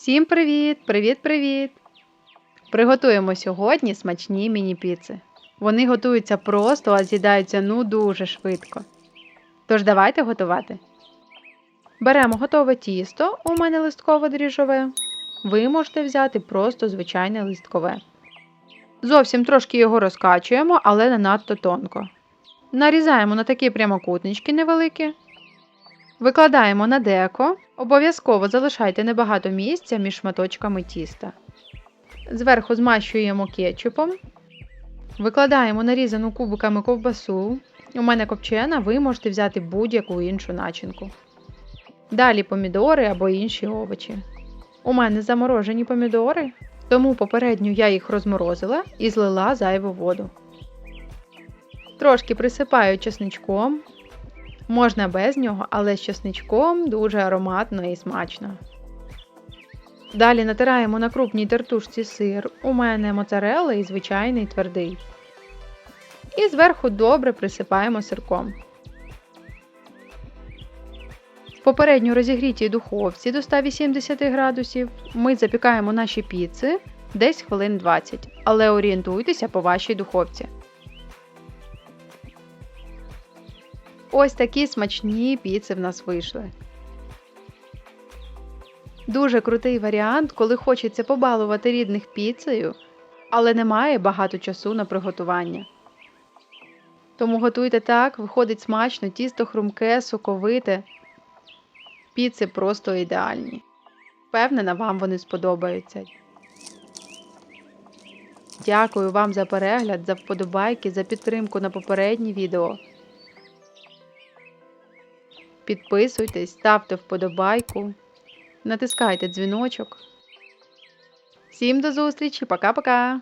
Всім привіт! Привіт-привіт! Приготуємо сьогодні смачні міні-піци. Вони готуються просто, а з'їдаються ну дуже швидко. Тож давайте готувати. Беремо готове тісто, у мене листкове дріжджове. Ви можете взяти просто звичайне листкове. Зовсім трошки його розкачуємо, але не надто тонко. Нарізаємо на такі прямокутнички невеликі. Викладаємо на деко. Обов'язково залишайте небагато місця між шматочками тіста. Зверху змащуємо кетчупом. Викладаємо нарізану кубиками ковбасу. У мене копчена, ви можете взяти будь-яку іншу начинку. Далі помідори або інші овочі. У мене заморожені помідори, тому попередньо я їх розморозила і злила зайву воду. Трошки присипаю чесничком. Можна без нього, але з чесничком дуже ароматно і смачно. Далі натираємо на крупній тертушці сир. У мене моцарелла і звичайний твердий. І зверху добре присипаємо сирком. В попередньо розігрітій духовці до 180 градусів ми запікаємо наші піци десь хвилин 20, але орієнтуйтеся по вашій духовці. Ось такі смачні піци в нас вийшли. Дуже крутий варіант, коли хочеться побалувати рідних піцею, але немає багато часу на приготування. Тому готуйте так, виходить смачно, тісто хрумке, соковите. Піци просто ідеальні. Впевнена, вам вони сподобаються. Дякую вам за перегляд, за вподобайки, за підтримку на попередні відео. Підписуйтесь, ставте вподобайку, натискайте дзвіночок. Всім до зустрічі, пока-пока!